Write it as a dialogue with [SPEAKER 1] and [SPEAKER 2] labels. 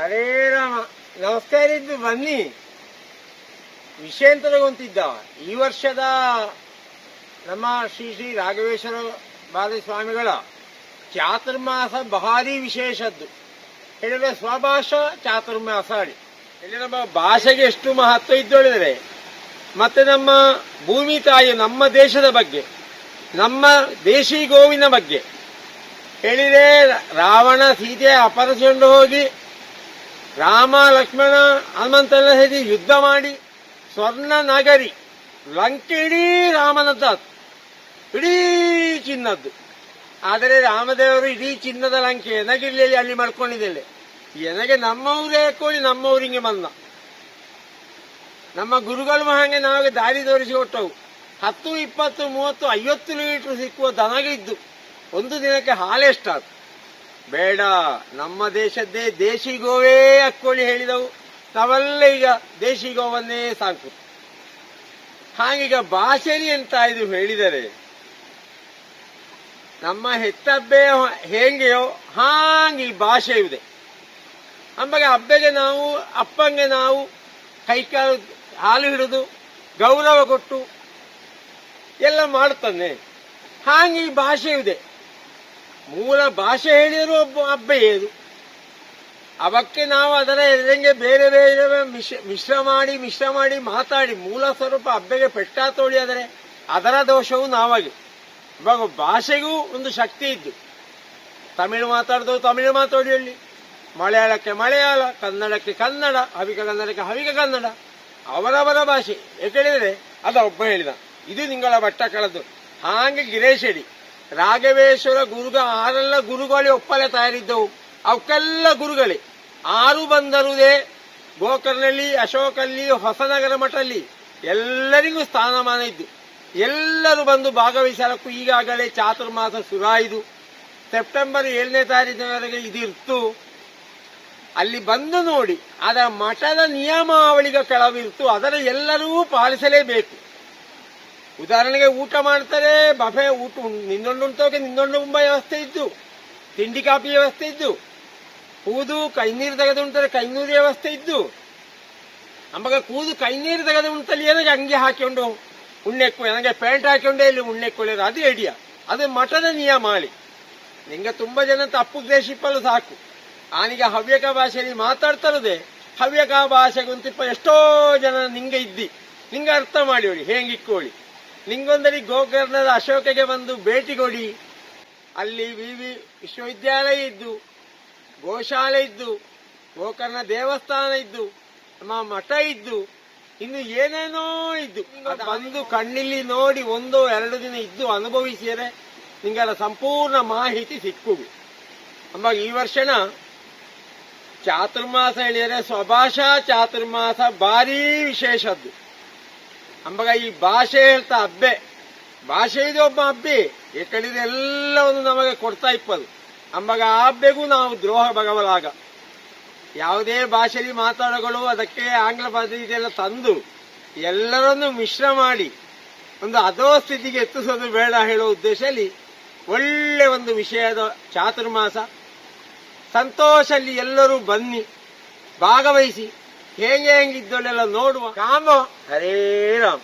[SPEAKER 1] ಹರೇ ರಾಮ, ನಮಸ್ಕಾರ ಇದ್ದು ಬನ್ನಿ. ವಿಷಯ ಅಂತ ತಗೊಂತಿದ್ದ ಈ ವರ್ಷದ ನಮ್ಮ ಶ್ರೀ ಶ್ರೀ ರಾಘವೇಶ್ವರ ಬಾಲಸ್ವಾಮಿಗಳ ಚಾತುರ್ಮಾಸ ಭಾರಿ ವಿಶೇಷದ್ದು. ಹೇಳಿದ್ರೆ ಸ್ವಭಾಷಾ ಚಾತುರ್ಮಾಸ ಅಡಿ. ಇಲ್ಲಿ ನಮ್ಮ ಭಾಷೆಗೆ ಎಷ್ಟು ಮಹತ್ವ ಇದ್ದು ಹೇಳಿದರೆ, ಮತ್ತೆ ನಮ್ಮ ಭೂಮಿ ತಾಯಿ, ನಮ್ಮ ದೇಶದ ಬಗ್ಗೆ, ನಮ್ಮ ದೇಶಿ ಗೋವಿನ ಬಗ್ಗೆ ಹೇಳಿದ್ರೆ ರಾವಣ ಸೀತೆ ಅಪರಿಸಿಕೊಂಡು ಹೋಗಿ ರಾಮ, ಲಕ್ಷ್ಮಣ ಹನುಮಂತನ ಸೇರಿ ಯುದ್ಧ ಮಾಡಿ ಸ್ವರ್ಣ, ನಗರಿ, ಲಂಕೆ ಇಡೀ ರಾಮನದ್ದಾತು ಇಡೀ ಚಿನ್ನದ್ದು. ಆದರೆ ರಾಮದೇವರು ಇಡೀ ಚಿನ್ನದ ಲಂಕೆ ಎನಗಿರ್ಲಿ ಅಲ್ಲಿ ಮಾಡ್ಕೊಂಡಿದ್ದೇನೆ ಎನಗೆ ನಮ್ಮವರೇ ಕೋಳಿ ನಮ್ಮವರಿಗೆ ಬಂದ. ನಮ್ಮ ಗುರುಗಳು ಹಾಗೆ ನಾವು ದಾರಿ ತೋರಿಸಿ ಕೊಟ್ಟವು. ಹತ್ತು, ಇಪ್ಪತ್ತು, ಮೂವತ್ತು, ಐವತ್ತು ಲೀಟರ್ ಸಿಕ್ಕುವ ದನಗಿದ್ದು ಒಂದು ದಿನಕ್ಕೆ ಹಾಲೆಷ್ಟಾತು ಬೇಡ, ನಮ್ಮ ದೇಶದ್ದೇ ದೇಶಿ ಗೋವೇ ಅಕ್ಕೋಳಿ ಹೇಳಿದವು. ನಾವೆಲ್ಲ ಈಗ ದೇಶಿ ಗೋವನ್ನೇ ಸಾಕು. ಹಾಗೀಗ ಭಾಷೆಲಿ ಎಂತ ಇದು ಹೇಳಿದರೆ, ನಮ್ಮ ಹೆತ್ತಬ್ಬೆ ಹೇಗೆಯೋ ಹಾಗೆ ಈ ಭಾಷೆ ಇದೆ. ಅಂಬಗೆ ಅಬ್ಬೆಗೆ ನಾವು, ಅಪ್ಪಂಗೆ ನಾವು ಕೈಕಾಲು ಹಾಲು ಹಿಡಿದು ಗೌರವ ಕೊಟ್ಟು ಎಲ್ಲ ಮಾಡುತ್ತಾನೆ. ಹಾಗೆ ಈ ಭಾಷೆ ಇದೆ. ಮೂಲ ಭಾಷೆ ಹೇಳಿದ್ರು ಒಬ್ಬ ಏನು? ಅವಕ್ಕೆ ನಾವು ಅದರ ಎದುರಂಗೆ ಬೇರೆ ಬೇರೆ ಮಿಶ್ರ ಮಿಶ್ರ ಮಾಡಿ ಮಿಶ್ರ ಮಾಡಿ ಮಾತಾಡಿ ಮೂಲ ಸ್ವರೂಪ ಹಬ್ಬಗೆ ಪೆಟ್ಟ ತೋಳಿ ಆದರೆ ಅದರ ದೋಷವು ನಾವಾಗಿ. ಇವಾಗ ಭಾಷೆಗೂ ಒಂದು ಶಕ್ತಿ ಇದ್ದು. ತಮಿಳು ಮಾತಾಡಿದವು ತಮಿಳು ಮಾತಾಡಿ ಹೇಳಿ ಮಲಯಾಳಕ್ಕೆ ಮಲಯಾಳ, ಕನ್ನಡಕ್ಕೆ ಕನ್ನಡ, ಹವಿಕ ಕನ್ನಡಕ್ಕೆ ಹವಿಕ ಕನ್ನಡ. ಅವರವರ ಭಾಷೆ. ಏಕೆಳಿದರೆ ಅದು ಒಬ್ಬ ಹೇಳಿದ. ಇದು ನಿಂಗಳ ಬಟ್ಟ ಕಳೆದು ಹಾಗೆ ಗಿರೇಶ್ ಹೇಳಿ. ರಾಘವೇಶ್ವರ ಗುರುಗ ಆರೆಲ್ಲ ಗುರುಗಳೇ ಒಪ್ಪಲೆ ತಯಾರಿದ್ದವು. ಅವಕ್ಕೆಲ್ಲ ಗುರುಗಳೇ. ಆರು ಬಂದರುದೇ ಗೋಕರ್ಣಲ್ಲಿ, ಅಶೋಕಲ್ಲಿ, ಹೊಸನಗರ ಮಠಲ್ಲಿ ಎಲ್ಲರಿಗೂ ಸ್ಥಾನಮಾನ ಇದ್ದು, ಎಲ್ಲರೂ ಬಂದು ಭಾಗವಹಿಸಲಕ್ಕೂ ಈಗಾಗಲೇ ಚಾತುರ್ಮಾಸ ಶುರುವಾಯಿತು ಸೆಪ್ಟೆಂಬರ್ ಏಳನೇ ತಾರೀಕಿನವರೆಗೆ ಇದಿರ್ತು. ಅಲ್ಲಿ ಬಂದು ನೋಡಿ, ಅದರ ಮಠದ ನಿಯಮಾವಳಿಗ ಕೆಳವಿರ್ತು, ಅದರ ಎಲ್ಲರೂ ಪಾಲಿಸಲೇಬೇಕು. ಉದಾಹರಣೆಗೆ ಊಟ ಮಾಡ್ತಾರೆ, ಬಫೆ ಊಟ, ನಿನ್ನೊಂದು ಉಂಟೋಕೆ ನಿನ್ನೊಂದು ಉಂಬ ವ್ಯವಸ್ಥೆ ಇದ್ದು, ತಿಂಡಿ ಕಾಪಿ ವ್ಯವಸ್ಥೆ ಇದ್ದು, ಕೂದು ಕೈ ನೀರು ತೆಗೆದು ಉಂಟರೆ ಕೈನೂರು ವ್ಯವಸ್ಥೆ ಇದ್ದು. ಅಂಬಾಗ ಕೂದು ಕೈ ನೀರು ತೆಗೆದು ಉಂಟಲ್ಲಿ ಏನಾಗೆ ಅಂಗಿ ಹಾಕಿಕೊಂಡು ಉಣ್ಣೆಕ್ಕು ನನಗೆ ಪ್ಯಾಂಟ್ ಹಾಕೊಂಡೇ ಇಲ್ಲಿ ಉಣ್ಣೆಕ್ಕೊಳ್ಳೋದು? ಅದು ಐಡಿಯಾ. ಅದು ಮಠದ ನಿಯಮ ಮಾಡಿ ನಿಂಗೆ ತುಂಬಾ ಜನ ತಪ್ಪು ದೇಶಿಪ್ಪಲು ಸಾಕು. ಆನಿಗೆ ಹವ್ಯಕ ಭಾಷೆಯಲ್ಲಿ ಮಾತಾಡ್ತಾರದೆ, ಹವ್ಯಕ ಭಾಷೆಗೊಂತಿಪ್ಪ ಎಷ್ಟೋ ಜನ ನಿಂಗೆ ಇದ್ದಿ. ನಿಂಗೆ ಅರ್ಥ ಮಾಡಿ ಹೇಗಿಕ್ಕೋಳಿ. ನಿಂಗೊಂದರಿ ಗೋಕರ್ಣದ ಅಶೋಕಗೆ ಬಂದು ಭೇಟಿ ಕೊಡಿ. ಅಲ್ಲಿ ವಿವಿ ವಿಶ್ವವಿದ್ಯಾಲಯ ಇದ್ದು ಗೋಶಾಲೆ ಇದ್ದು ಗೋಕರ್ಣ ದೇವಸ್ಥಾನ ಇದ್ದು ನಮ್ಮ ಮಠ ಇದ್ದು ಇನ್ನು ಏನೇನೋ ಇದ್ದು. ಬಂದು ಕಣ್ಣಿಲ್ಲಿ ನೋಡಿ ಒಂದು ಎರಡು ದಿನ ಇದ್ದು ಅನುಭವಿಸಿದರೆ ನಿಂಗರ ಸಂಪೂರ್ಣ ಮಾಹಿತಿ ಸಿಕ್ಕುದು ಅಂಬಾಗ ಈ ವರ್ಷನ ಚಾತುರ್ಮಾಸ ಹೇಳಿದರೆ ಸ್ವಭಾಷಾ ಚಾತುರ್ಮಾಸ ಭಾರೀ ವಿಶೇಷದ್ದು. ಅಂಬಗ ಈ ಭಾಷೆ ಹೇಳ್ತಾ ಅಬ್ಬೆ ಭಾಷೆ ಇದು ಒಬ್ಬ ಅಬ್ಬೆ ಏಕಡಿದ ಎಲ್ಲವನ್ನು ನಮಗೆ ಕೊಡ್ತಾ ಇಪ್ಪದು. ಅಂಬಗ ಆ ಹಬ್ಬೆಗೂ ನಾವು ದ್ರೋಹ ಬಗವಲಾಗ ಯಾವುದೇ ಭಾಷೆಯಲ್ಲಿ ಮಾತಾಡಗಳು ಅದಕ್ಕೆ ಆಂಗ್ಲ ಭಾಷೆ ಇದೆಲ್ಲ ತಂದು ಎಲ್ಲರನ್ನು ಮಿಶ್ರ ಮಾಡಿ ಒಂದು ಅದೋ ಸ್ಥಿತಿಗೆ ಎತ್ತಿಸೋದು ಬೇಡ ಹೇಳೋ ಉದ್ದೇಶದಲ್ಲಿ ಒಳ್ಳೆ ಒಂದು ವಿಷಯದ ಚಾತುರ್ಮಾಸ. ಸಂತೋಷಲ್ಲಿ ಎಲ್ಲರೂ ಬನ್ನಿ, ಭಾಗವಹಿಸಿ. ಹೇಗೆ ಹೆಂಗಿದ್ದೊಳ್ಳೆಲ್ಲ ನೋಡುವ. ಕಾಮ. ಹರೇ ರಾಮ್.